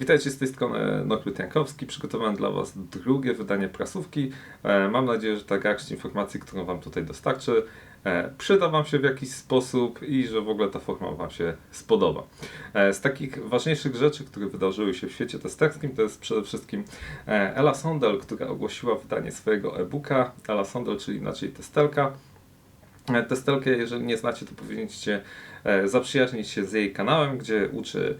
Witajcie z tej strony Norbert Jankowski. Przygotowałem dla Was drugie wydanie prasówki. E, Mam nadzieję, że ta garść informacji, którą Wam tutaj dostarczy, e, przyda Wam się w jakiś sposób i że w ogóle ta forma Wam się spodoba. E, Z takich ważniejszych rzeczy, które wydarzyły się w świecie testerskim, to jest przede wszystkim Ella Sondel, która ogłosiła wydanie swojego e-booka. Ella Sondel, czyli inaczej testelka. E, Testelkę, jeżeli nie znacie, to powinniście zaprzyjaźnić się z jej kanałem, gdzie uczy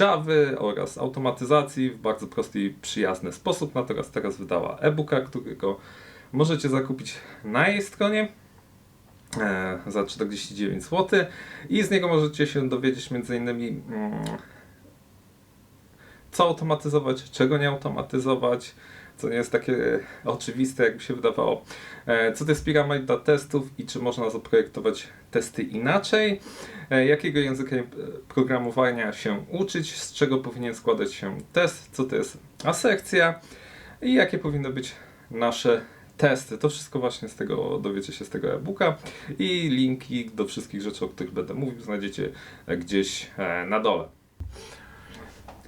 Java oraz automatyzacji w bardzo prosty i przyjazny sposób. Natomiast teraz wydała e-booka, którego możecie zakupić na jej stronie e, za 49 zł i z niego możecie się dowiedzieć m.in. Mm, co automatyzować, czego nie automatyzować, co nie jest takie oczywiste, jakby się wydawało. E, Co to jest piramida testów i czy można zaprojektować testy inaczej? E, Jakiego języka e, programowania się uczyć? Z czego powinien składać się test? Co to jest asekcja? I jakie powinny być nasze testy? To wszystko właśnie z tego dowiecie się z tego e-booka i linki do wszystkich rzeczy, o których będę mówił, znajdziecie e, gdzieś e, na dole.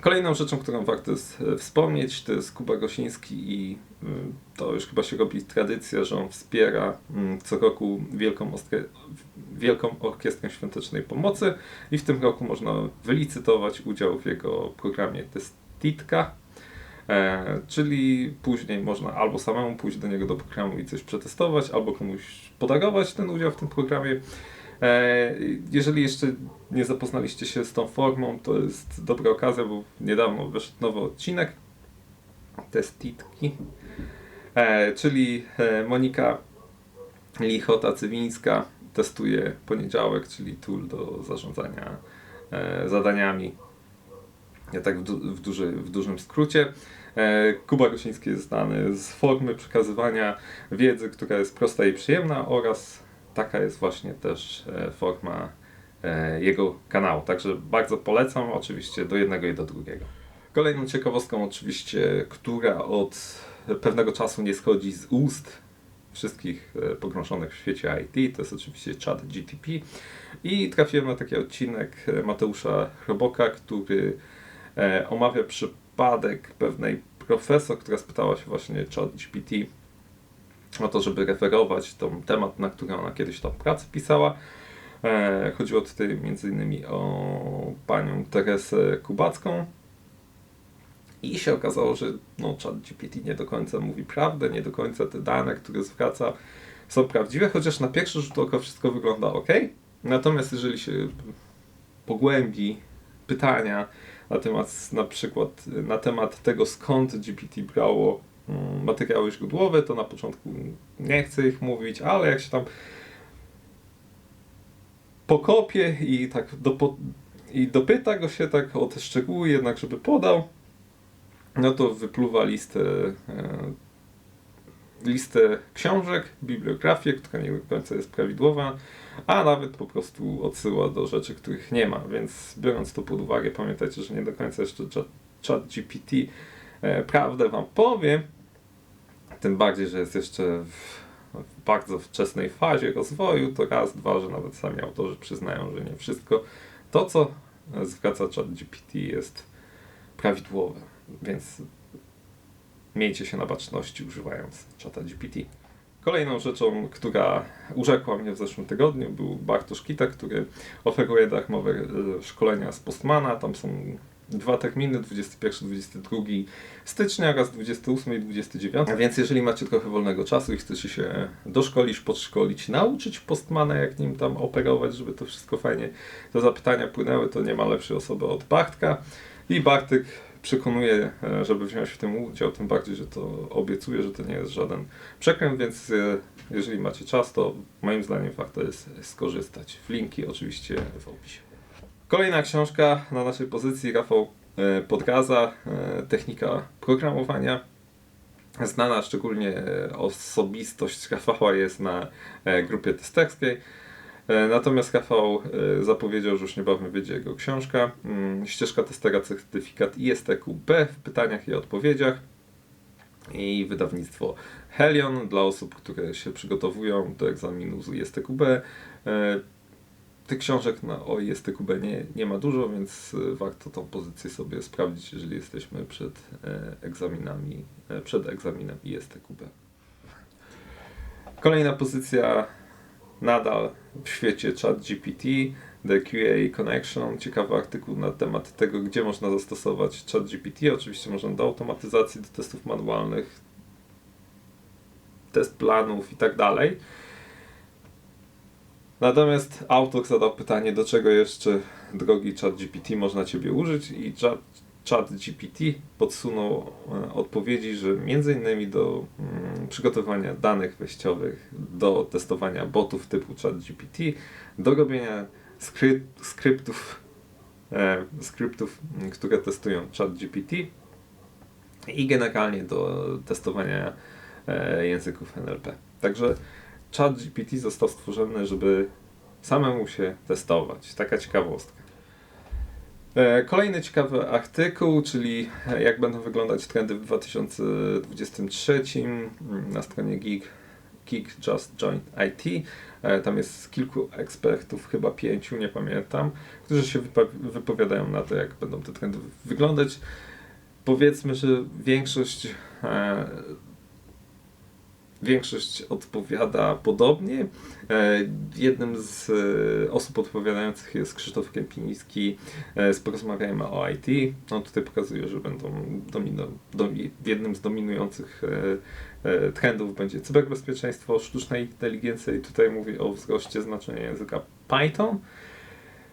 Kolejną rzeczą, którą warto jest wspomnieć, to jest Kuba Gosiński i mm, to już chyba się robi tradycja, że on wspiera mm, co roku Wielką, Ostre- Wielką Orkiestrę Świątecznej Pomocy i w tym roku można wylicytować udział w jego programie Testitka, e, czyli później można albo samemu pójść do niego do programu i coś przetestować, albo komuś podarować ten udział w tym programie. E, Jeżeli jeszcze nie zapoznaliście się z tą formą, to jest dobra okazja, bo niedawno wyszedł nowy odcinek Testitki, e, czyli e, Monika Lichota-Cywińska testuje poniedziałek, czyli tool do zarządzania zadaniami. Ja tak w, du- w, duży, w dużym skrócie. Kuba Gosiński jest znany z formy przekazywania wiedzy, która jest prosta i przyjemna oraz taka jest właśnie też e, forma e, jego kanału. Także bardzo polecam, oczywiście do jednego i do drugiego. Kolejną ciekawostką, oczywiście, która od pewnego czasu nie schodzi z ust wszystkich e, pogrążonych w świecie IT, to jest oczywiście chat GTP. I trafiłem na taki odcinek Mateusza Chroboka, który omawia przypadek pewnej profesor, która spytała się właśnie chat GPT o to, żeby referować tą temat, na który ona kiedyś tam pracę pisała. E, chodziło tutaj innymi o panią Teresę Kubacką. I się okazało, że no, chat GPT nie do końca mówi prawdę, nie do końca te dane, które zwraca są prawdziwe, chociaż na pierwszy rzut oka wszystko wygląda ok. Natomiast jeżeli się pogłębi pytania na temat na przykład na temat tego skąd GPT brało materiały źródłowe, to na początku nie chcę ich mówić, ale jak się tam pokopie i tak dopo, i dopyta go się tak o te szczegóły jednak, żeby podał, no to wypluwa listę e, listę książek, bibliografię, która nie do końca jest prawidłowa, a nawet po prostu odsyła do rzeczy, których nie ma. Więc biorąc to pod uwagę, pamiętajcie, że nie do końca jeszcze chat, chat GPT e, prawdę Wam powie. Tym bardziej, że jest jeszcze w, bardzo wczesnej fazie rozwoju, to raz, dwa, że nawet sami autorzy przyznają, że nie wszystko to, co zwraca chat GPT jest prawidłowe. Więc miejcie się na baczności używając czata GPT. Kolejną rzeczą, która urzekła mnie w zeszłym tygodniu, był Bartosz Kita, który oferuje darmowe e, szkolenia z Postmana. Tam są dwa terminy, 21-22 stycznia oraz 28 i 29. A więc jeżeli macie trochę wolnego czasu i chcecie się doszkolić, podszkolić, nauczyć Postmana, jak nim tam operować, żeby to wszystko fajnie, te zapytania płynęły, to nie ma lepszej osoby od Bartka. I Bartek przekonuje, e, żeby wziąć w tym udział, tym bardziej, że to obiecuje, że to nie jest żaden przekręt, więc e, jeżeli macie czas, to moim zdaniem warto jest skorzystać. Linki oczywiście w opisie. Kolejna książka na naszej pozycji, Rafał e, Podgaza, e, Technika Programowania. Znana szczególnie e, osobistość Rafała jest na grupie testerskiej. Natomiast Rafał zapowiedział, że już niebawem wyjdzie jego książka. mm, Ścieżka testera certyfikat ISTQB w pytaniach i odpowiedziach. I wydawnictwo Helion dla osób, które się przygotowują do egzaminu z ISTQB. Tych książek na o ISTQB nie, nie ma dużo, więc y, warto tą pozycję sobie sprawdzić, jeżeli jesteśmy przed e, egzaminami, e, przed egzaminem ISTQB. Kolejna pozycja nadal w świecie ChatGPT, The QA Connection, ciekawy artykuł na temat tego, gdzie można zastosować ChatGPT. Oczywiście można do automatyzacji, do testów manualnych, test planów i tak dalej. Natomiast autor zadał pytanie, do czego jeszcze drogi ChatGPT można Ciebie użyć i chat, ChatGPT podsunął e, odpowiedzi, że między innymi do mm, przygotowania danych wejściowych, do testowania botów typu ChatGPT, do robienia skry, skryptów, e, skryptów, m, które testują ChatGPT i generalnie do testowania e, języków NLP. Także ChatGPT został stworzony, żeby samemu się testować. Taka ciekawostka. E, Kolejny ciekawy artykuł, czyli jak będą wyglądać trendy w 2023 mm, na stronie Geek, Geek Just Join IT. E, Tam jest kilku ekspertów, chyba pięciu, nie pamiętam, którzy się wypowiadają na to, jak będą te trendy wyglądać. Powiedzmy, że większość e, większość odpowiada podobnie. E, Jednym z e, osób odpowiadających jest Krzysztof Kępiński e, z Porozmawiajmy o IT. On tutaj pokazuje, że będą domino, domi, jednym z dominujących e, e, trendów będzie cyberbezpieczeństwo, sztuczna inteligencja i tutaj mówi o wzroście znaczenia języka Python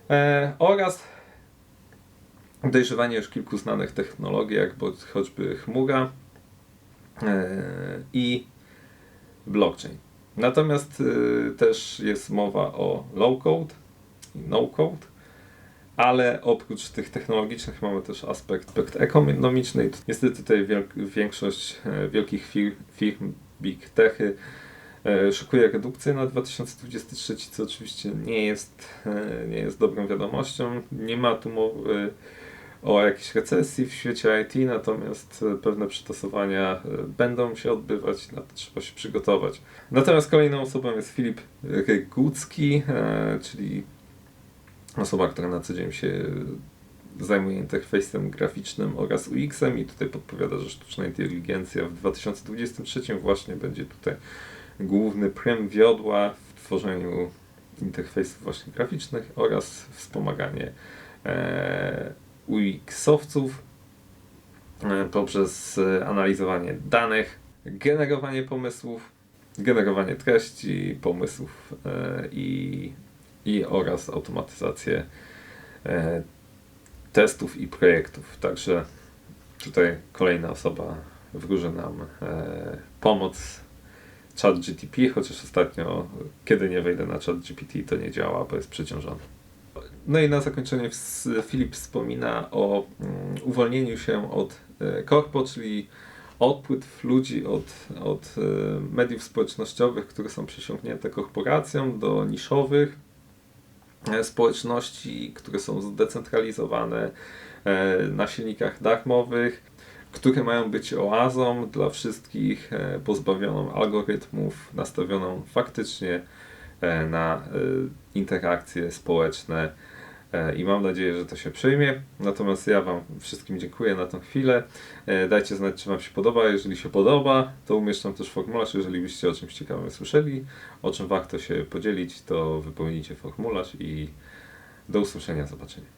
e, oraz dojrzewanie już kilku znanych technologiach, bo choćby chmura e, i blockchain. Natomiast y, też jest mowa o low code i no code, ale oprócz tych technologicznych mamy też aspekt, aspekt ekonomiczny. Niestety tutaj wielk, większość e, wielkich firm, firm big techy e, szykuje redukcję na 2023, co oczywiście nie jest, e, nie jest dobrą wiadomością. Nie ma tu mowy o jakiejś recesji w świecie IT, natomiast e, pewne przystosowania e, będą się odbywać, na to trzeba się przygotować. Natomiast kolejną osobą jest Filip Rygucki, e, czyli osoba, która na co dzień się zajmuje interfejsem graficznym oraz UX-em i tutaj podpowiada, że sztuczna inteligencja w 2023 właśnie będzie tutaj główny prym wiodła w tworzeniu interfejsów właśnie graficznych oraz wspomaganie UX-owców e, poprzez e, analizowanie danych, generowanie pomysłów, generowanie treści, pomysłów e, i, i oraz automatyzację testów i projektów. Także tutaj kolejna osoba wróży nam pomoc ChatGTP, chociaż ostatnio, kiedy nie wejdę na ChatGPT, to nie działa, bo jest przeciążony. No i na zakończenie Filip wspomina o mm, uwolnieniu się od e, korpo, czyli odpływ ludzi od, od e, mediów społecznościowych, które są przesiąknięte korporacją, do niszowych e, społeczności, które są zdecentralizowane na silnikach darmowych, które mają być oazą dla wszystkich, pozbawioną algorytmów, nastawioną faktycznie na e, interakcje społeczne e, i mam nadzieję, że to się przyjmie. Natomiast ja Wam wszystkim dziękuję na tę chwilę. E, Dajcie znać, czy Wam się podoba. Jeżeli się podoba, to umieszczam też formularz. Jeżeli byście o czymś ciekawym słyszeli, o czym warto się podzielić, to wypełnijcie formularz i do usłyszenia, zobaczenia.